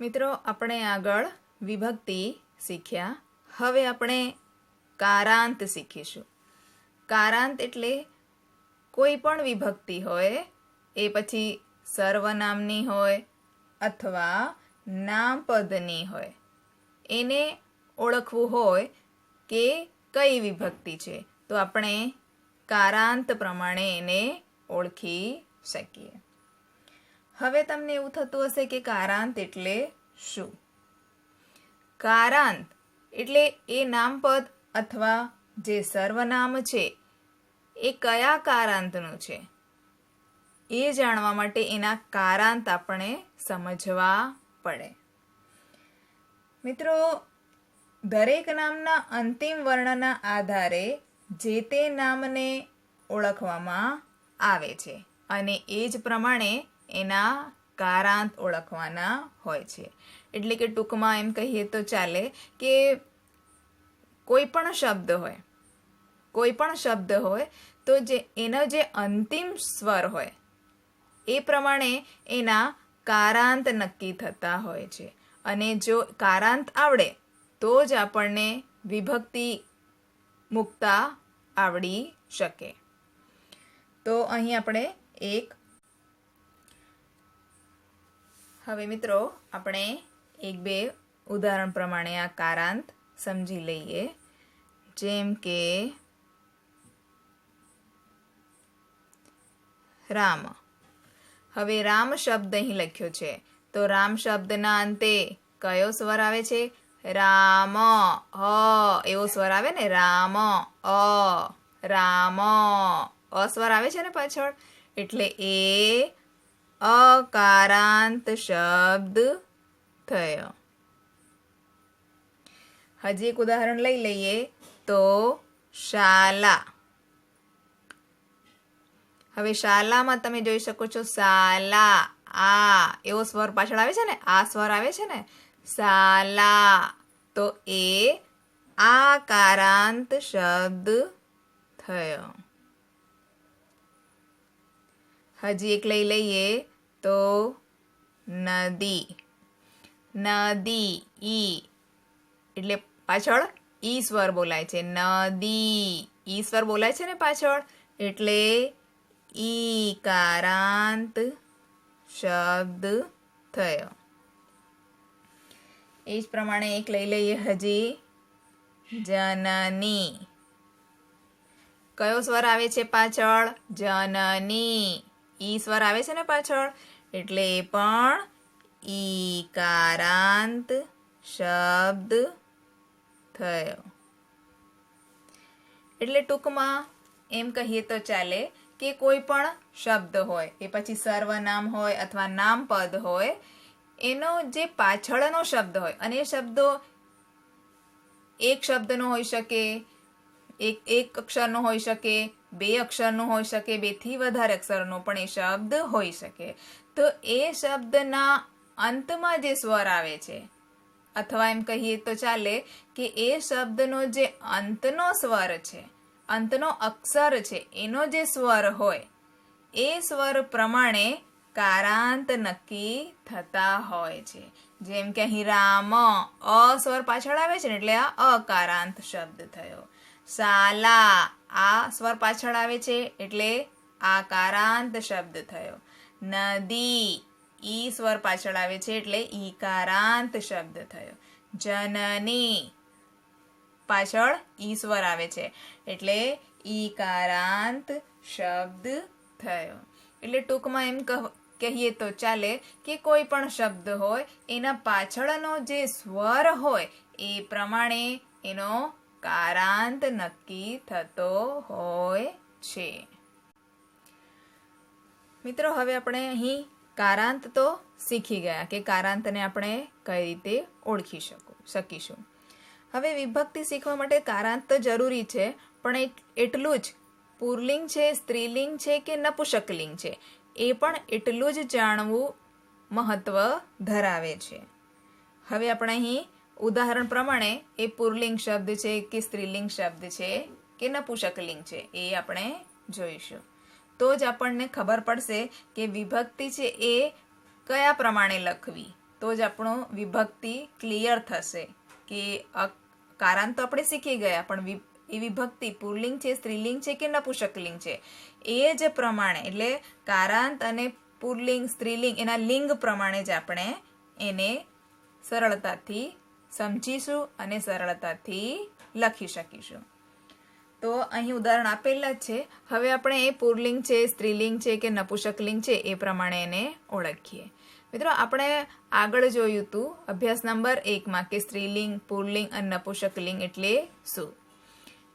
મિત્રો, આપણે આગળ વિભક્તિ શીખ્યા. હવે આપણે કારાંત શીખીશું. કારાંત એટલે કોઈ પણ વિભક્તિ હોય, એ પછી સર્વનામની હોય અથવા નામપદની હોય. એને ઓળખવું હોય કે કઈ વિભક્તિ છે. તો આપણે કારાંત પ્રમાણે એને ઓળખી શકીએ. હવે તમને એવું થતું હશે કે કારાંત એટલે શું? કારાંત એટલે એ નામપદ અથવા જે સર્વનામ છે, એ કયા કારાંતનું છે? એ જાણવા માટે એના કારાંત આપણે સમજવા પડે. મિત્રો, દરેક નામના અંતિમ વર્ણના આધારે જે તે નામને ઓળખવામાં આવે છે. અને એ જ પ્રમાણે એના કારાંત ઓળખવાના હોય છે. એટલે કે ટૂંકમાં એમ કહીએ તો ચાલે કે કોઈ પણ શબ્દ હોય, કોઈ પણ શબ્દ હોય, તો જે એનો જે અંતિમ સ્વર હોય, એ પ્રમાણે એના કારાંત નક્કી થતા હોય છે. અને જો કારાંત આવડે, તો જ આપણને વિભક્તિ મૂકતા આવડી શકે. તો અહીં આપણે એક હવે મિત્રો, આપણે એક બે ઉદાહરણ પ્રમાણે આ કારાંત સમજી લઈએ. જેમ કે, રામ. હવે રામ શબ્દ અહીં લખ્યો છે. તો રામ શબ્દના અંતે કયો સ્વર આવે છે? રામ અ એવો સ્વર આવે ને, રામ, અ. રામ, અ સ્વર આવે છે ને પાછળ? એટલે એ અકારાંત શબ્દ થયો. હજી એક ઉદાહરણ લઈ લઈએ તો શાલા. હવે શાલામાં તમે જોઈ શકો છો સાલા, આ એવો સ્વર પાછળ આવે છે ને, આ સ્વર આવે છે ને, સાલા. તો એ આકારાંત શબ્દ થયો. હજી એક લઈ લઈએ તો નદી. નદી, ઈ. એટલે પાછળ ઈ સ્વર બોલાય છે. નદી. ઈ સ્વર બોલાય છે ને પાછળ? એટલે ઈ કારાંત શબ્દ થયો. એ જ પ્રમાણે એક લઈ લઈએ હજી. જનની. કયો સ્વર આવે છે પાછળ? જનની. ઈ સ્વર આવે છે ને પાછળ, એટલે એ પણ ઈ કારાંત શબ્દ થયો. એટલે ટૂંકમાં એમ કહીએ તો ચાલે કે કોઈ પણ શબ્દ હોય એ પછી સર્વનામ હોય અથવા નામપદ હોય, એનો જે પાછળનો શબ્દ હોય, અને એ શબ્દો એક શબ્દનો હોઈ શકે, એક એક અક્ષરનો હોઈ શકે બે અક્ષરનો હોઈ શકે, બેથી વધારે અક્ષરનો પણ એ શબ્દ હોઈ શકે. તો એ શબ્દના અંતમાં જે સ્વર આવે છે, અથવા એમ કહીએ તો ચાલે કે એ શબ્દનો જે અંતનો સ્વર છે, અંતનો અક્ષર છે, એનો જે સ્વર હોય, એ સ્વર પ્રમાણે કારાંત નક્કી થતા હોય છે. જેમ કે અહીં રામ અ સ્વર પાછળ આવે છે એટલે આ અકારાંત શબ્દ થયો. સાલા. આ સ્વર પાછળ આવે છે એટલે આકારાંત શબ્દ થયો. નદી. ઈ સ્વર પાછળ આવે છે એટલે ઈકારાંત શબ્દ થયો. જનની. પાછળ ઈ સ્વર આવે છે એટલે ઈકારાંત શબ્દ થયો. એટલે ટૂંકમાં એમ કહીએ તો ચાલે કે કોઈ પણ શબ્દ હોય, એના પાછળનો જે સ્વર હોય, એ પ્રમાણે એનો કારાંત નક્કી થતો હોય છે. મિત્રો, હવે આપણે અહીં કારાંત તો શીખી ગયા કે કારાંતને આપણે કઈ રીતે ઓળખી શકું, શકીશું. હવે વિભક્તિ શીખવા માટે કારાંત તો જરૂરી છે, પણ એટલું જ પુરલિંગ છે, સ્ત્રીલિંગ છે કે નપુષકલિંગ છે? એ પણ એટલું જ જાણવું મહત્વ ધરાવે છે. હવે આપણે અહીં ઉદાહરણ પ્રમાણે, એ પુરલિંગ શબ્દ છે કે સ્ત્રીલિંગ શબ્દ છે કે નપુષકલિંગ છે, એ આપણે જોઈશું. તો જ આપણને ખબર પડશે કે વિભક્તિ છે એ કયા પ્રમાણે લખવી. તો જ આપણો વિભક્તિ ક્લિયર થશે કે કારણ તો આપણે શીખી ગયા, પણ એ વિભક્તિ પુલ્લિંગ છે, સ્ત્રીલિંગ છે કે નપુષકલિંગ છે? એ જ પ્રમાણે, એટલે કારાંત અને પુલ્લિંગ સ્ત્રીલિંગ, એના લિંગ પ્રમાણે જ આપણે એને સરળતાથી સમજીશું અને સરળતાથી લખી શકીશું. તો અહીં ઉદાહરણ આપેલા જ છે. હવે આપણે એ પુરલિંગ છે, સ્ત્રીલિંગ છે કે નપુષકલિંગ છે એ પ્રમાણે એને ઓળખીએ. મિત્રો, આપણે આગળ જોયું હતું અભ્યાસ નંબર એકમાં કે સ્ત્રીલિંગ, પુરલિંગ અને નપુષકલિંગ એટલે શું?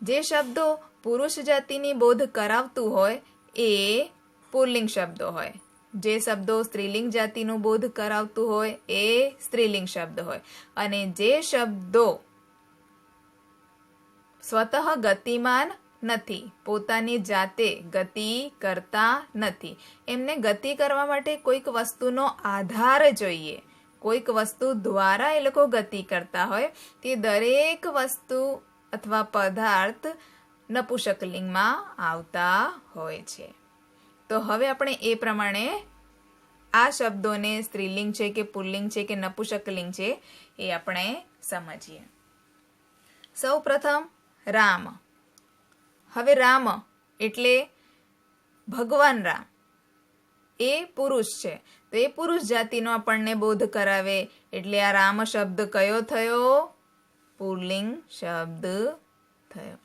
જે શબ્દો પુરુષ જાતિની બોધ કરાવતું હોય એ પુલ્લિંગ શબ્દો હોય. જે શબ્દો સ્ત્રીલિંગ જાતિનું બોધ કરાવતું હોય, એ સ્ત્રીલિંગ શબ્દ હોય. અને જે શબ્દો સ્વતઃ ગતિમાન નથી, પોતાની જાતે ગતિ કરતા નથી. એમને ગતિ કરવા માટે કોઈક વસ્તુનો આધાર જોઈએ. કોઈક વસ્તુ દ્વારા એ લોકો ગતિ કરતા હોય. તે દરેક વસ્તુ અથવા પદાર્થ નપુસકલિંગમાં આવતા હોય છે. તો હવે આપણે એ પ્રમાણે આ શબ્દોને સ્ત્રીલિંગ છે કે પુલ્લિંગ છે કે નપુસકલિંગ છે એ આપણે સમજીએ. સૌ પ્રથમ રામ. હવે રામ એટલે ભગવાન રામ. એ પુરુષ છે. તો એ પુરુષ જાતિનો આપણને બોધ કરાવે એટલે આ રામ શબ્દ કયો થયો? પુલ્લિંગ શબ્દ થયો.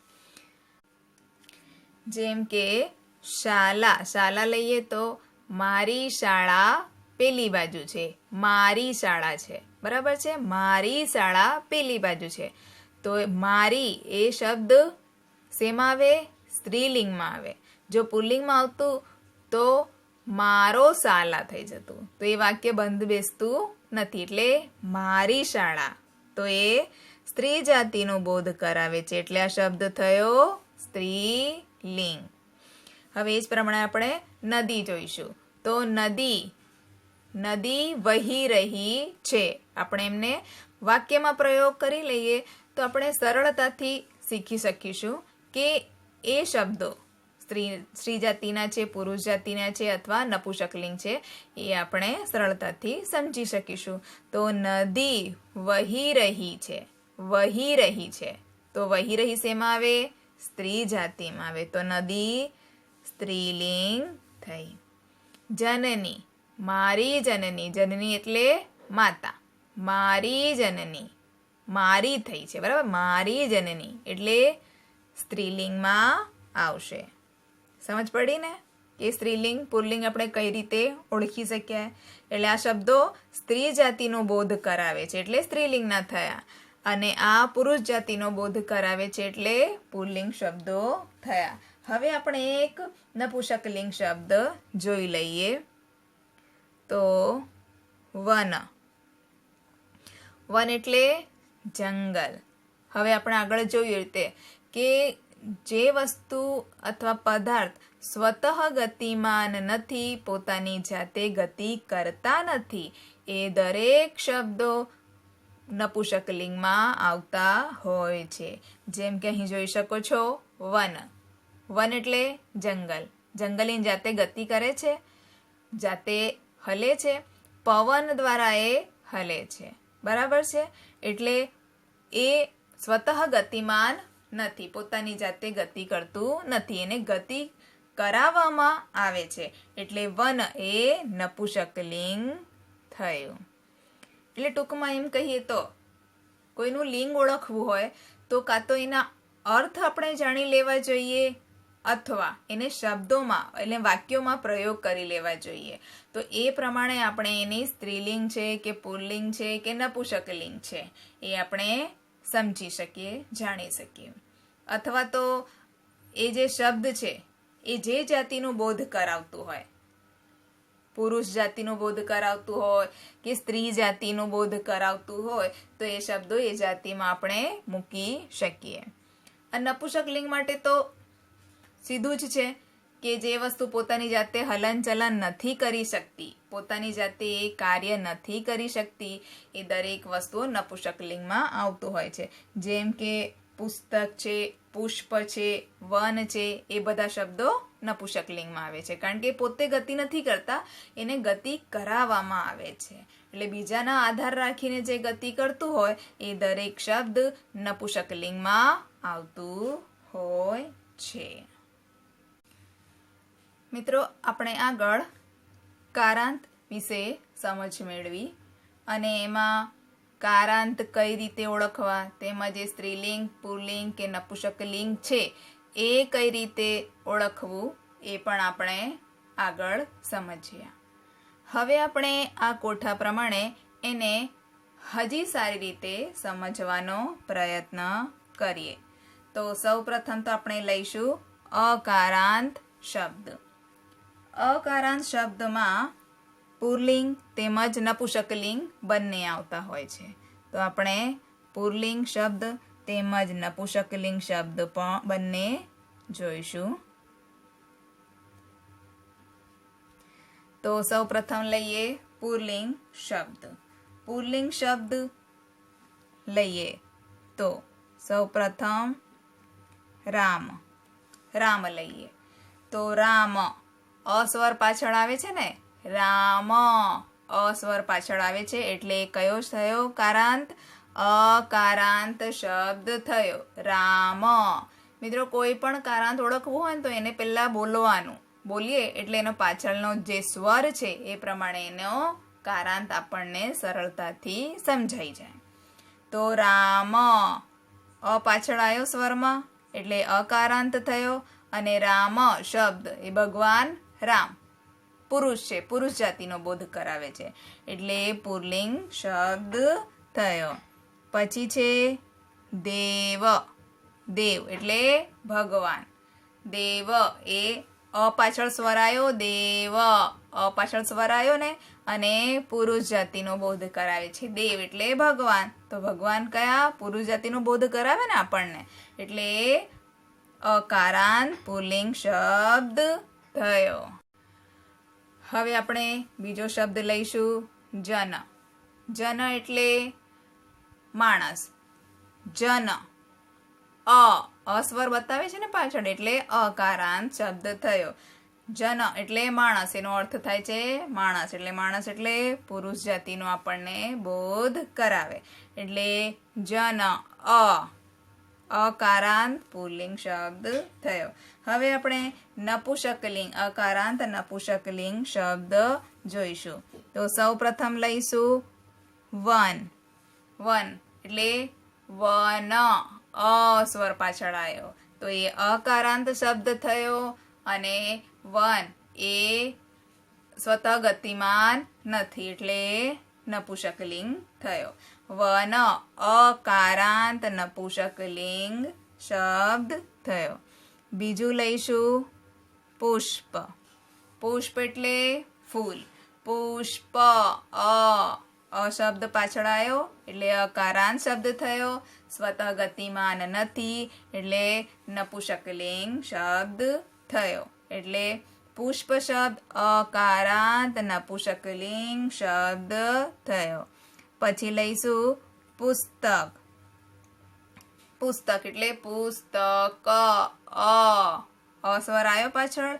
જેમ કે શાલા શાલા લઈએ તો મારી શાળા પેલી બાજુ છે. મારી શાળા છે. બરાબર છે? મારી શાળા પેલી બાજુ છે. તો મારી એ શબ્દ શેમાં આવે? સ્ત્રીલિંગમાં આવે. જો પુલ્લિંગમાં આવતું તો મારો શાળા થઈ જતું. તો એ વાક્ય બંધ બેસતું નથી. એટલે મારી શાળા. તો એ સ્ત્રી જાતિનો બોધ કરાવે છે. એટલે આ શબ્દ થયો સ્ત્રીલિંગ. હવે એ જ પ્રમાણે આપણે નદી જોઈશું. તો નદી નદી વહી રહી છે. આપણે એમને વાક્યમાં પ્રયોગ કરી લઈએ તો આપણે સરળતાથી શીખી શકીશું કે એ શબ્દો સ્ત્રી સ્ત્રી જાતિના છે પુરુષ જાતિના છે અથવા નપુસકલિંગ છે, એ આપણે સરળતાથી સમજી શકીશું. તો નદી વહી રહી છે, વહી રહી છે. તો વહી રહી શેમાં આવે? સ્ત્રી જાતિમાં આવે. તો નદી સ્ત્રીલિંગ થઈ. જનની, મારી જનની જનની એટલે માતા. મારી જનની, મારી થઈ છે, બરાબર? મારી જનની એટલે સ્ત્રીલિંગમાં આવશે. સમજ પડી ને? કે સ્ત્રીલિંગ પુલ્લિંગ આપણે કઈ રીતે ઓળખી શકીએ? એટલે આ શબ્દો સ્ત્રી જાતિનો બોધ કરાવે છે એટલે સ્ત્રીલિંગના થયા. અને આ પુરુષ જાતિનો બોધ કરાવે છે એટલે પુલ્લિંગ શબ્દો થયા. હવે આપણે એક નપુસકલિંગ શબ્દ જોઈ લઈએ. તો વન. વન એટલે જંગલ. હવે આપણે આગળ જોઈએ રીતે કે જે વસ્તુ અથવા પદાર્થ સ્વતઃ ગતિમાન નથી, પોતાની જાતે ગતિ કરતા નથી, એ દરેક શબ્દો નપુસકલિંગમાં આવતા હોય છે. જેમ કે અહીં જોઈ શકો છો, વન. વન એટલે જંગલ. જંગલની જાતે ગતિ કરે છે, જાતે હલે છે, પવન દ્વારા એ હલે છે. બરાબર છે? એટલે એ સ્વતઃ ગતિમાન નથી, પોતાની જાતે ગતિ કરતું નથી. એને ગતિ કરાવવામાં આવે છે. એટલે વન એ નપુસકલિંગ થયું. એટલે ટૂંકમાં એમ કહીએ તો, કોઈનું લિંગ ઓળખવું હોય તો કાં તો એના અર્થ આપણે જાણી લેવા જોઈએ? અથવા એને શબ્દોમાં એટલે વાક્યોમાં પ્રયોગ કરી લેવા જોઈએ. તો એ પ્રમાણે આપણે એની સ્ત્રીલિંગ છે કે પુલ્લિંગ છે કે નપુસકલિંગ છે, એ આપણે સમજી શકીએ, જાણી શકીએ. અથવા તો એ જે શબ્દ છે, એ જે જાતિનું બોધ કરાવતું હોય, પુરુષ જાતિનું બોધ કરાવતું હોય કે સ્ત્રી જાતિનું બોધ કરાવતું હોય, તો એ શબ્દો એ જાતિમાં આપણે મૂકી શકીએ. અને નપુસકલિંગ માટે તો સીધું જ છે કે જે વસ્તુ પોતાની જાતે હલનચલન નથી કરી શકતી, પોતાની જાતે એ કાર્ય નથી કરી શકતી, એ દરેક વસ્તુઓ નપુષકલિંગમાં આવતું હોય છે. જેમ કે પુસ્તક છે, પુષ્પ છે, વન છે, એ બધા શબ્દો નપુષકલિંગમાં આવે છે. કારણ કે પોતે ગતિ નથી કરતા, એને ગતિ કરાવવામાં આવે છે. એટલે બીજાના આધાર રાખીને જે ગતિ કરતું હોય, એ દરેક શબ્દ નપુષકલિંગમાં આવતું હોય છે. મિત્રો, આપણે આગળ કારાંત વિશે સમજ મેળવી અને એમાં કારાંત કઈ રીતે ઓળખવા તેમજ એ સ્ત્રીલિંગ પુલ્લિંગ કે નપુસકલિંગ છે, એ કઈ રીતે ઓળખવું, એ પણ આપણે આગળ સમજ્યા હવે આપણે આ કોઠા પ્રમાણે એને હજી સારી રીતે સમજવાનો પ્રયત્ન કરીએ. તો સૌ પ્રથમ તો આપણે લઈશું અકારાંત શબ્દ. અકારાંત શબ્દમાં પુરલિંગ તેમજ નપુસકલિંગ બંને આવતા હોય છે. તો આપણે પુરલિંગ શબ્દ તેમજ નપુસકલિંગ શબ્દ પણ બંને જોઈશું. તો સૌ પ્રથમ લઈએ પુરલિંગ શબ્દ. પુરલિંગ શબ્દ લઈએ તો સૌ પ્રથમ રામ. રામ લઈએ. તો રામ અસ્વર પાછળ આવે છે ને? રામ. અસ્વર પાછળ આવે છે એટલે કયો થયો? કારાંત. અકારાંત શબ્દ થયો. રામ. મિત્રો, કોઈ પણ કારાંત ઓળખવું હોય ને તો એને પહેલા બોલવાનું. બોલીએ એટલે એનો પાછળનો જે સ્વર છે એ પ્રમાણે એનો કારાંત આપણને સરળતાથી સમજાઈ જાય. તો રામ. અ પાછળ આવ્યો સ્વરમાં એટલે અકારાંત થયો અને રામ શબ્દ. એ ભગવાન રામ. પુરુષ છે, પુરુષ જાતિનો બોધ કરાવે છે. એટલે પુરલિંગ શબ્દ થયો. પછી છે દેવ. દેવ એટલે ભગવાન. દેવ એ અ પાછળ સ્વર આવ્યો દેવ અ પાછળ સ્વર ને અને પુરુષ જાતિનો બોધ કરાવે છે. દેવ એટલે ભગવાન. તો ભગવાન કયા? પુરુષ જાતિનો બોધ કરાવે ને આપણને. એટલે અકારાંત પુલ્લિંગ શબ્દ થયો હવે આપણે બીજો શબ્દ લઈશું, જન. જન એટલે માણસ. જન. અ. અસ્વર બતાવે છે ને પાછળ, એટલે અકારાંત શબ્દ થયો. જન એટલે માણસ, એનો અર્થ થાય છે માણસ, એટલે માણસ એટલે પુરુષ જાતિનો આપણને બોધ કરાવે. એટલે જન, અ. અકારાંત પુલ્લિંગ શબ્દ થયો. હવે આપણે નપુસકલિંગ, અકારાંત નપુસકલિંગ શબ્દ જોઈશું. તો સૌ પ્રથમ લઈશું. વન. વન એટલે વન. અ સ્વર પાછળ આવ્યો. તો એ અકારાંત શબ્દ થયો અને વન એ સ્વતઃ ગતિમાન નથી એટલે નપુસકલિંગ થયો. વન અકારાંત નપુસકલિંગ શબ્દ થયો. બીજું લઈશું પુષ્પ. પુષ્પ એટલે ફૂલ. પુષ્પ, અ અ શબ્દ પાછળ આવ્યો એટલે અકારાંત શબ્દ થયો. સ્વતઃ ગતિમાન નથી એટલે નપુષકલિંગ શબ્દ થયો. એટલે પુષ્પ શબ્દ અકારાંત નપુષકલિંગ શબ્દ થયો. પછી લઈશું પુસ્તક. પુસ્તક એટલે પુસ્તક. અસ્વર આવ્યો પાછળ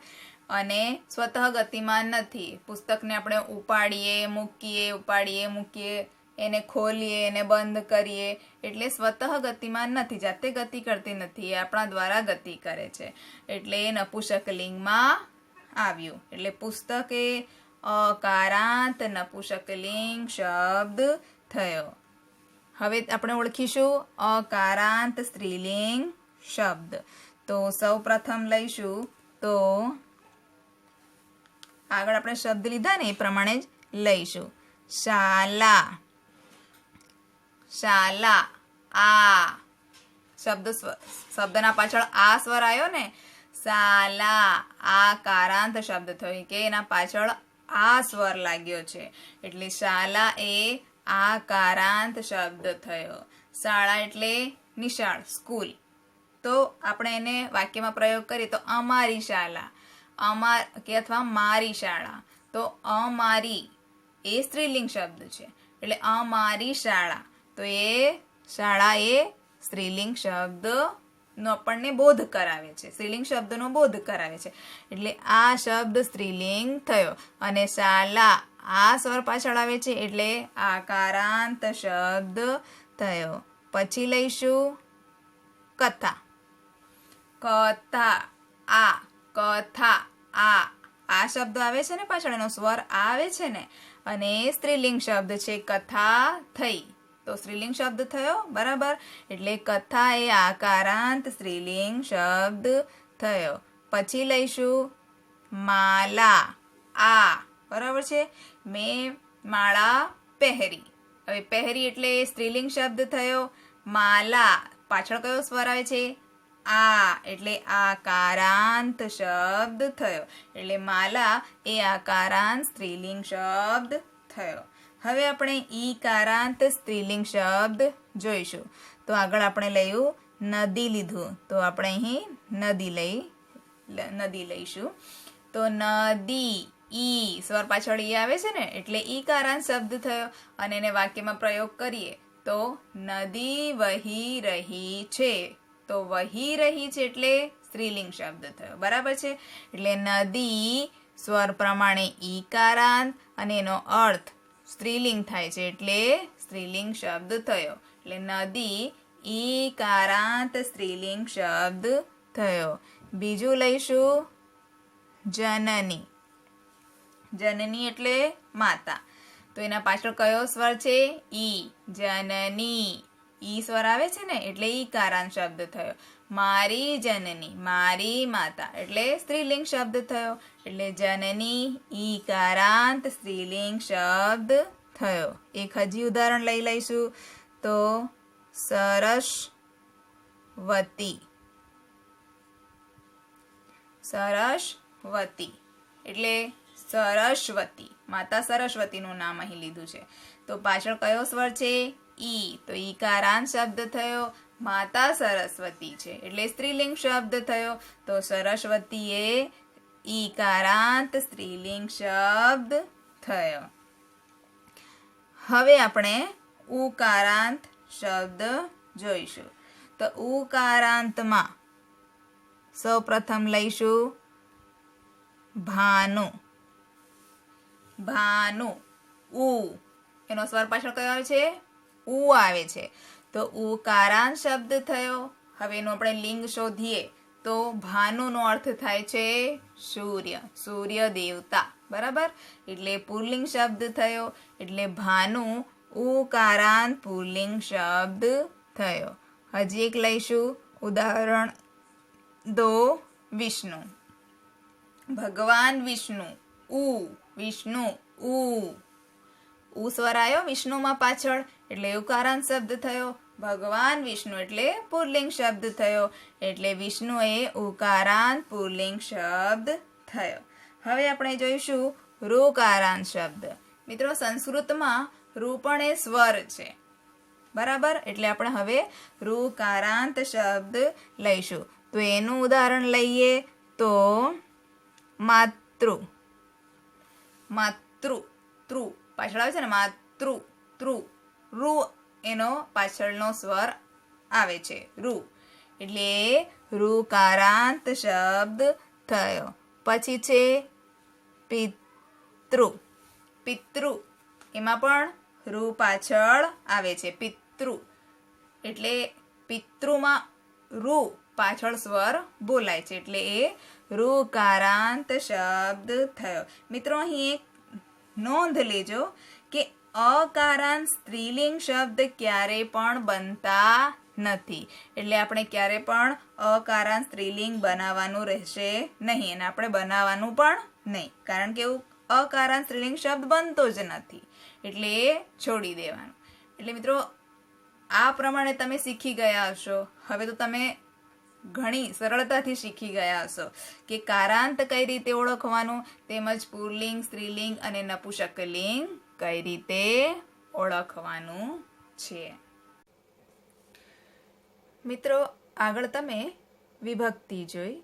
અને સ્વતઃ ગતિમાન નથી. પુસ્તકને આપણે ઉપાડીએ, મૂકીએ ઉપાડીએ, મૂકીએ, એને ખોલીએ, એને બંધ કરીએ એટલે સ્વતઃ ગતિમાન નથી. જાતે ગતિ કરતી નથી. આપણા દ્વારા ગતિ કરે છે. એટલે એ નપુસકલિંગમાં આવ્યું. એટલે પુસ્તક એ અકારાંત નપુસકલિંગ શબ્દ થયો. હવે આપણે ઓળખીશું અકારાંત સ્ત્રીલિંગ શબ્દ. તો સૌ પ્રથમ લઈશું. તો આગળ આપણે શબ્દ લીધા ને એ પ્રમાણે જ લઈશું. શાલા. શાલા. આ. શબ્દ શબ્દના પાછળ આ સ્વર આવ્યો ને? શાલા. આ કારાંત શબ્દ થયો. કે એના પાછળ આ સ્વર લાગ્યો છે. એટલે શાલા એ આ કારાંત શબ્દ થયો. શાળા એટલે નિશાળ, સ્કૂલ. તો આપણે એને વાક્યમાં પ્રયોગ કરીએ તો અમારી શાળા અમાર કે અથવા મારી શાળા. તો અમારી એ સ્ત્રીલિંગ શબ્દ છે. એટલે અમારી શાળા. તો એ, શાળા એ સ્ત્રીલિંગ શબ્દ નો આપણને બોધ કરાવે છે. સ્ત્રીલિંગ શબ્દનો બોધ કરાવે છે. એટલે આ શબ્દ સ્ત્રીલિંગ થયો. અને શાલા આ સ્વર પાછળ આવે છે એટલે આકારાંત શબ્દ થયો. પછી લઈશું કથા. કથા. આ કથા. આ. આ શબ્દ આવે છે ને પાછળ, એનો સ્વર આવે છે ને? અને સ્ત્રીલિંગ શબ્દ છે કથા થઈ તો સ્ત્રીલિંગ શબ્દ થયો, બરાબર? એટલે કથા એ આકારાંત સ્ત્રીલિંગ શબ્દ થયો. પછી લઈશું માલા. આ, બરાબર છે? મેં માળા પહેરી. હવે પહેરી એટલે સ્ત્રીલિંગ શબ્દ થયો. માલા. પાછળ કયો સ્વર આવે છે? આ, એટલે આકારાંત શબ્દ થયો. એટલે માલા એ આકારાંત સ્ત્રીલિંગ શબ્દ થયો. હવે આપણે ઈકારાંત સ્ત્રીલિંગ શબ્દ જોઈશું. તો આગળ આપણે લયું નદી લીધું. તો આપણે અહીં નદી લઈ નદી લઈશું. તો નદી, ઈ સ્વર પાછળ ઈ આવે છે ને, એટલે ઈકારાંત શબ્દ થયો અને એને વાક્યમાં પ્રયોગ કરીએ. તો નદી વહી રહી છે. તો વહી રહી છે એટલે સ્ત્રીલિંગ શબ્દ થયો. બરાબર છે? એટલે નદી સ્વર પ્રમાણે ઈકારાંત અને એનો અર્થ સ્ત્રીલિંગ થાય છે એટલે સ્ત્રીલિંગ શબ્દ થયો. એટલે નદી ઈકારાંત સ્ત્રીલિંગ શબ્દ થયો. બીજું લઈશું. જનની. જનની એટલે માતા. તો એના પાછળ કયો સ્વર છે? ઈ. જનની. ઈ સ્વર આવે છે ને? એટલે ઈ કારાંત શબ્દ થયો. મારી જનની, મારી માતા. એટલે સ્ત્રીલિંગ શબ્દ થયો. એટલે જનની ઈ કારાંત સ્ત્રીલિંગ શબ્દ થયો. એક હજી ઉદાહરણ લઈ લઈશું. તો સરસવતી સરસવતી એટલે સરસ્વતી માતા સરસ્વતીનું નામ અહીં લીધું છે. તો પાછળ કયો સ્વર છે? ઈ. તો ઈકારાંત શબ્દ થયો. માતા સરસ્વતી છે. એટલે સ્ત્રીલિંગ શબ્દ થયો. તો સરસ્વતી એ ઈકારાંત સ્ત્રીલિંગ શબ્દ થયો. હવે આપણે ઉકારાંત શબ્દ જોઈશું. તો ઉકારાંતમાં સૌપ્રથમ લઈશું ભાનુ. ભાનુ, ઉ. એનો સ્વર પાછળ કયો આવે છે? ઉ આવે છે. તો ઉકારાન શબ્દ થયો. હવે એનું આપણે લિંગ શોધીએ. તો ભાનુનો અર્થ થાય છે સૂર્ય સૂર્ય દેવતા. બરાબર? એટલે પુલ્લિંગ શબ્દ થયો. એટલે ભાનુ ઉકારાન પુલ્લિંગ શબ્દ થયો. હજી એક લઈશું. ઉદાહરણ દો વિષ્ણુ. ભગવાન વિષ્ણુ. ઉ વિષ્ણુ, ઉ. ઉ સ્વર આવ્યો વિષ્ણુમાં પાછળ. એટલે ઉકારાંત શબ્દ થયો. ભગવાન વિષ્ણુ એટલે પુલ્લિંગ શબ્દ થયો. એટલે વિષ્ણુ એ ઉકારાંત પુલ્લિંગ શબ્દ થયો. હવે આપણે જોઈશું રૂકારાંત શબ્દ. મિત્રો, સંસ્કૃતમાં રૂ એ સ્વર છે. બરાબર? એટલે આપણે હવે રૂકારાંત શબ્દ લઈશું. તો એનું ઉદાહરણ લઈએ તો, માતૃ. માતૃ, તૃ. પાછળ આવે છે ને માતૃ તૃ રૂ એનો પાછળનો સ્વર આવે છે. રૂ એટલે રુકારાંત શબ્દ થયો. પછી છે પિતૃ. પિતૃ. એમાં પણ રૂ પાછળ આવે છે. પિતૃ. એટલે પિતૃમાં રૂ પાછળ સ્વર બોલાય છે. એટલે એ રુકારાંત શબ્દ થયો. મિત્રો, અહીં એક નોંધ લેજો કે અકારાંત સ્ત્રીલિંગ શબ્દ ક્યારે પણ બનતા નથી. એટલે આપણે ક્યારે પણ અકારાંત સ્ત્રીલિંગ બનાવવાનું રહેશે નહીં અને આપણે બનાવવાનું પણ નહીં. કારણ કે એવું અકારાંત સ્ત્રીલિંગ શબ્દ બનતો જ નથી. એટલે એ છોડી દેવાનું. એટલે મિત્રો, આ પ્રમાણે તમે શીખી ગયા હશો. હવે તો તમે ઘણી સરળતાથી શીખી ગયા હશો કે કારાંત કઈ રીતે ઓળખવાનું? તેમજ પુલ્લિંગ, સ્ત્રીલિંગ અને નપુસકલિંગ કઈ રીતે ઓળખવાનું છે? મિત્રો, આગળ તમે વિભક્તિ જોઈ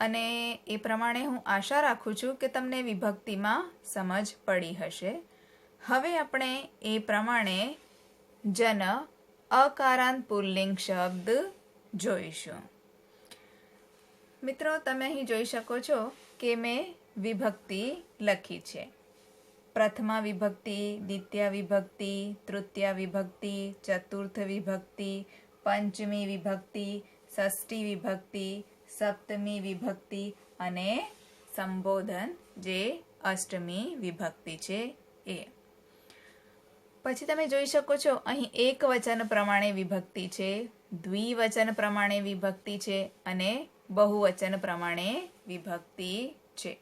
અને એ પ્રમાણે હું આશા રાખું છું કે તમને વિભક્તિમાં સમજ પડી હશે. હવે આપણે એ પ્રમાણે જન અકારાંત પુલ્લિંગ શબ્દ જોઈશું. મિત્રો, તમે અહીં જોઈ શકો છો કે મેં વિભક્તિ લખી છે. પ્રથમા વિભક્તિ, દ્વિતીય વિભક્તિ, તૃતીય વિભક્તિ, ચતુર્થ વિભક્તિ, પંચમી વિભક્તિ, ષષ્ઠી વિભક્તિ, સપ્તમી વિભક્તિ અને સંબોધન જે અષ્ટમી વિભક્તિ છે એ. પછી તમે જોઈ શકો છો, અહીં એક વચન પ્રમાણે વિભક્તિ છે, દ્વિવચન પ્રમાણે વિભક્તિ છે અને બહુવચન પ્રમાણે વિભક્તિ છે.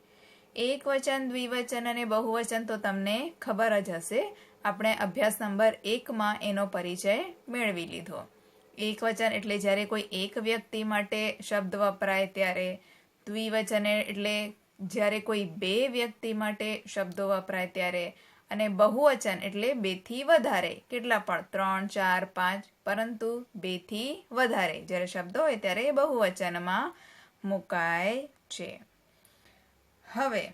એક વચન દ્વિવચન અને બહુવચન તો તમને ખબર જ હશે. આપણે અભ્યાસ નંબર એકમાં એનો પરિચય મેળવી લીધો. એક વચન એટલે જ્યારે કોઈ એક વ્યક્તિ માટે શબ્દ વપરાય ત્યારે દ્વિવચન એટલે જ્યારે કોઈ બે વ્યક્તિ માટે શબ્દો વપરાય ત્યારે અને બહુવચન એટલે બેથી વધારે. કેટલા પણ? ત્રણ, ચાર, પાંચ. પરંતુ બેથી વધારે. જ્યારે શબ્દો હોય ત્યારે બહુવચનમાં મુકાય છે. હવે,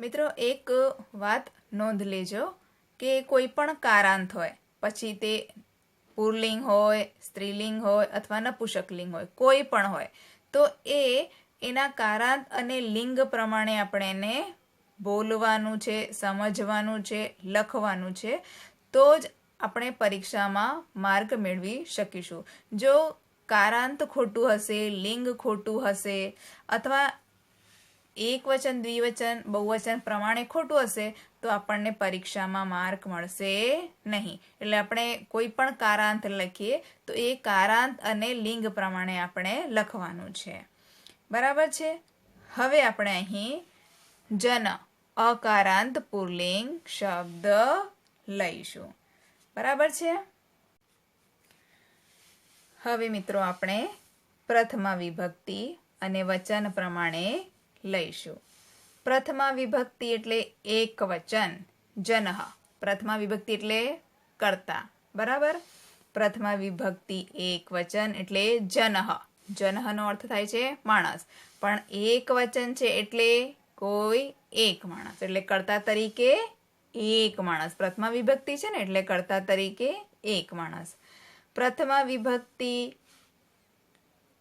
મિત્રો એક વાત નોંધ લેજો કે કોઈ પણ કારાંત હોય, પછી તે પુરલિંગ હોય, સ્ત્રીલિંગ હોય અથવા નપુષકલિંગ હોય, કોઈ પણ હોય, તો એ એના કારાંત અને લિંગ પ્રમાણે આપણે એને બોલવાનું છે, સમજવાનું છે, લખવાનું છે, તો જ આપણે પરીક્ષામાં માર્ક મેળવી શકીશું. જો કારાંત ખોટું હશે, લિંગ ખોટું હશે, અથવા એક વચન દ્વિવચન બહુવચન પ્રમાણે ખોટું હશે, તો આપણને પરીક્ષામાં માર્ક મળશે નહીં. એટલે આપણે કોઈ પણ કારાંત લખીએ, તો એ કારાંત અને લિંગ પ્રમાણે આપણે લખવાનું છે. બરાબર છે? હવે આપણે અહીં જન અકારાંત પુરલિંગ શબ્દ લઈશું. બરાબર છે? હવે મિત્રો આપણે પ્રથમા વિભક્તિ અને વચન પ્રમાણે લઈશું. પ્રથમા વિભક્તિ એટલે એક વચન જનહ. પ્રથમા વિભક્તિ એટલે કરતા. બરાબર? પ્રથમા વિભક્તિ એક વચન એટલે જનહ. જનહનો અર્થ થાય છે માણસ. પણ એક વચન છે એટલે કોઈ એક માણસ. એટલે કર્તા તરીકે એક માણસ. પ્રથમા વિભક્તિ છે ને, એટલે કર્તા તરીકે એક માણસ. પ્રથમા વિભક્તિ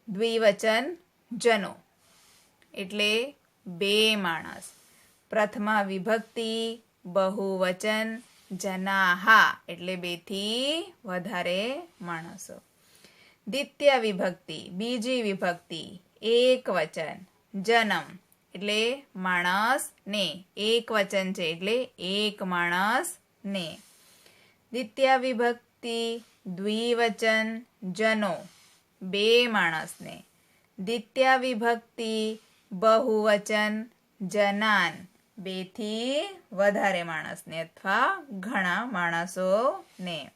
દ્વિવચન જનો, એટલે બે માણસ. પ્રથમા વિભક્તિ બહુવચન જનાહા, એટલે બેથી વધારે માણસો. દ્વિતીય વિભક્તિ, બીજી વિભક્તિ, એક વચન જન્મ એટલે માણસ ને. એક વચન છે એટલે એક માણસ ને. દ્વિતીય વિભક્તિ, દ્વિવચન, જનો. બે માણસને દ્વિતીય વિભક્તિ, બહુવચન, જનાન. બેથી વધારે માણસને અથવા ઘણા માણસોને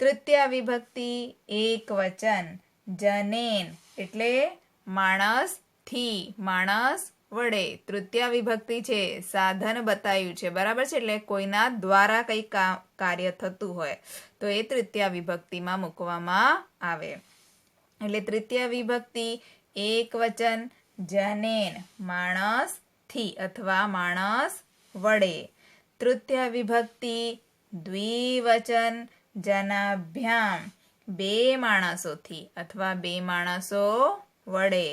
તૃતીય વિભક્તિ, એક વચન, જનેન. એટલે માણસથી માણસ વડે તૃતીય વિભક્તિ છે, સાધન બતાવ્યું છે. બરાબર છે? એટલે કોઈના દ્વારા કંઈ કાર્ય થતું હોય, તો એ તૃતીય વિભક્તિમાં મૂકવામાં આવે. એટલે તૃતીય વિભક્તિ એક વચન, જનેન માણસથી અથવા માણસ વડે. તૃતીય વિભક્તિ દ્વિવચન, જનાભ્યામ, બે માણસોથી અથવા બે માણસો વડે.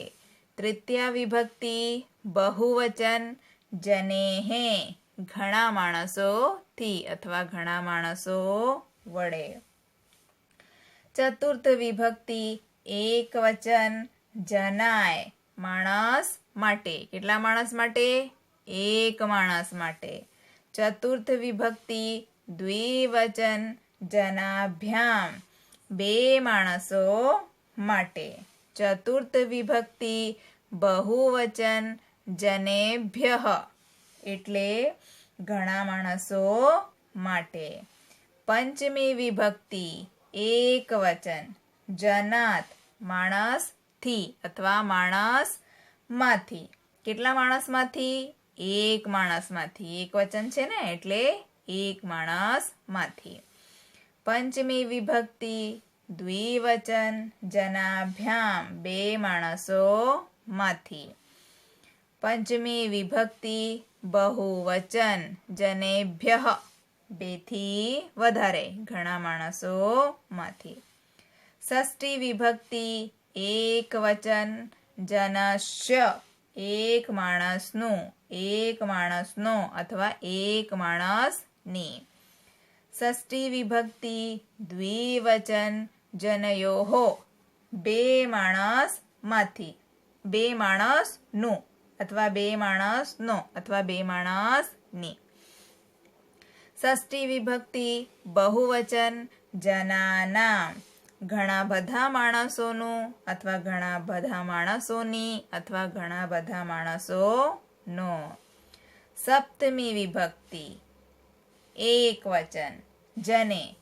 તૃતીય વિભક્તિ બહુવચન જનેહે. ઘણા માણસોથી અથવા ઘણા માણસો વડે. ચતુર્થ વિભક્તિ એક વચન જનાય માણસ માટે. કેટલા માણસ માટે? એક માણસ માટે. ચતુર્થ વિભક્તિ દ્વિવચન જનાભ્યામ બે માણસો માટે. ચતુર્થ વિભક્તિ બહુવચન જનેભ્ય એટલે ઘણા માણસો માટે. પંચમી વિભક્તિ, એક વચન. જનાત, માણસથી અથવા માણસમાંથી. કેટલા માણસમાંથી? એક માણસમાંથી. એક વચન છે ને? એટલે એક માણસમાંથી. પંચમી વિભક્તિ, દ્વિવચન, જનાભ્યામ, બે માણસોમાંથી. પંચમી વિભક્તિ બહુવચન. જનેભ્ય. બેથી વધારે ઘણા માણસોમાંથી. ષષ્ઠી વિભક્તિ એક વચન જનશ્ય. એક માણસનું. એક માણસનો અથવા એક માણસની. ષષ્ઠી વિભક્તિ દ્વિવચન. જનયોહો બે માણસમાંથી. બે માણસનું. અથવા બે માણસનો અથવા બે માણસની ષષ્ઠી વિભક્તિ, બહુવચન, જનાના. ઘણા બધા માણસોનું અથવા ઘણા બધા માણસોની અથવા ઘણા બધા માણસોનો. સપ્તમી વિભક્તિ, એક વચન, જને,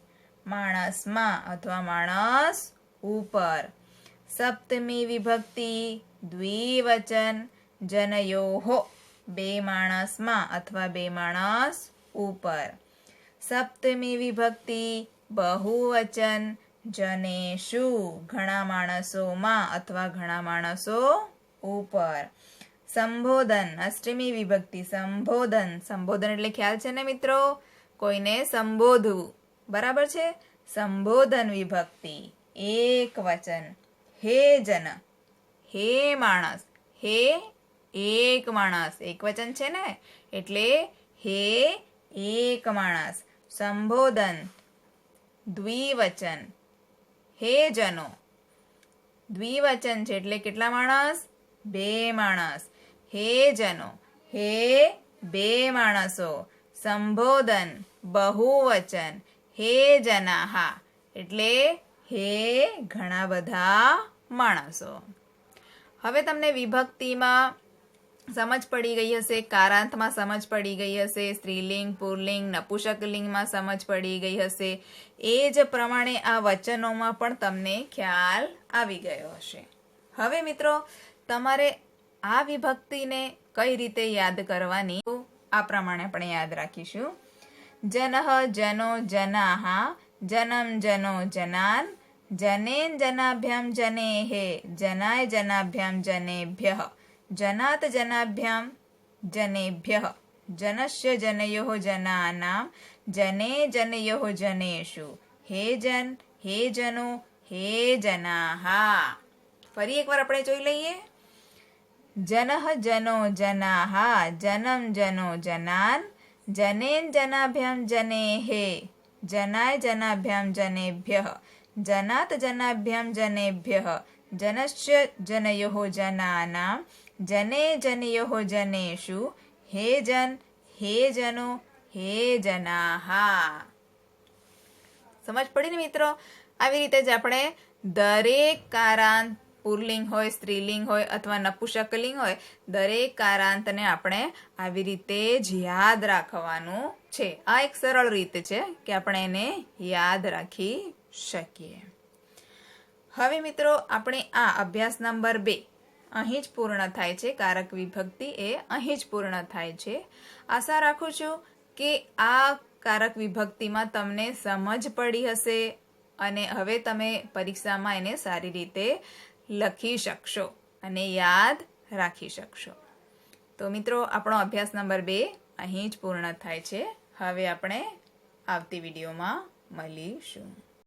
માણસમાં અથવા માણસ ઉપર. સપ્તમી વિભક્તિ, દ્વિવચન જનયોહો બે માણસમાં અથવા બે માણસ ઉપર સપ્તમી વિભક્તિ બહુવચન જનેશુ ઘણા માણસોમાં અથવા ઘણા માણસો ઉપર સંબોધન અષ્ટમી વિભક્તિ સંબોધન સંબોધન એટલે ખ્યાલ છે ને મિત્રો? કોઈને સંબોધવું બરાબર છે? સંબોધન વિભક્તિ, એક વચન, હે જન, હે માણસ, હે એક માણસ. એક વચન છે ને? એટલે હે એક માણસ. સંબોધન. દ્વિવચન. હે જનો. દ્વિવચન છે એટલે કેટલા માણસ? બે માણસ. હે જનો. હે બે માણસો. સંબોધન. બહુવચન. હે જનાહા. એટલે હે ઘણા બધા માણસો. હવે તમને વિભક્તિમાં સમજ પડી ગઈ હશે, કારાંતમાં સમજ પડી ગઈ હશે, સ્ત્રીલિંગ, પુરલિંગ નપુષકલિંગમાં સમજ પડી ગઈ હશે. એ જ પ્રમાણે આ વચનોમાં પણ તમને ખ્યાલ આવી ગયો હશે. હવે મિત્રો, તમારે આ વિભક્તિને કઈ રીતે યાદ કરવાની આ પ્રમાણે આપણે યાદ રાખીશું. જનહ જનો જનાહા, જનમ જનો જનાન, જનેન જનાભ્યામ જનેહે, જનાય જનાભ્યામ જનેભ્યઃ. જનાત જનાભ્યામ જનેભ્યઃ જનસ્ય જનયોઃ જનાનામ જને જનયોઃ જનેષુ હે જન હે જનો હે જનાહા ફરી એકવાર આપણે જોઈ લઈએ જનઃ જનો જનાહા જનમ જનો જનાન જનેન જનાભ્યામ જનેહે જનાય જનાભ્યામ જનેભ્યઃ જનાત જનાભ્યામ જનેભ્યઃ જનશ્ય જનયોઃ જનાનામ જને જનયો જનેશુ, હે જન, હે જનો, હે જનાહા. સમજ પડી ને મિત્રો? આવી રીતે જ આપણે દરેક કારાંત પુરલિંગ હોય, સ્ત્રીલિંગ હોય અથવા નપુસકલિંગ હોય, દરેક કારાંતને આપણે આવી રીતે જ યાદ રાખવાનું છે. આ એક સરળ રીત છે કે આપણે એને યાદ રાખી શકીએ. હવે મિત્રો, આપણે આ અભ્યાસ નંબર બે અહીં જ પૂર્ણ થાય છે. કારક વિભક્તિ એ અહીં જ પૂર્ણ થાય છે. આશા રાખું છું કે આ કારક વિભક્તિમાં તમને સમજ પડી હશે અને હવે તમે પરીક્ષામાં એને સારી રીતે લખી શકશો અને યાદ રાખી શકશો. તો મિત્રો, આપણો અભ્યાસ નંબર બે અહીં જ પૂર્ણ થાય છે. હવે આપણે આવતી વિડીયોમાં મળીશું.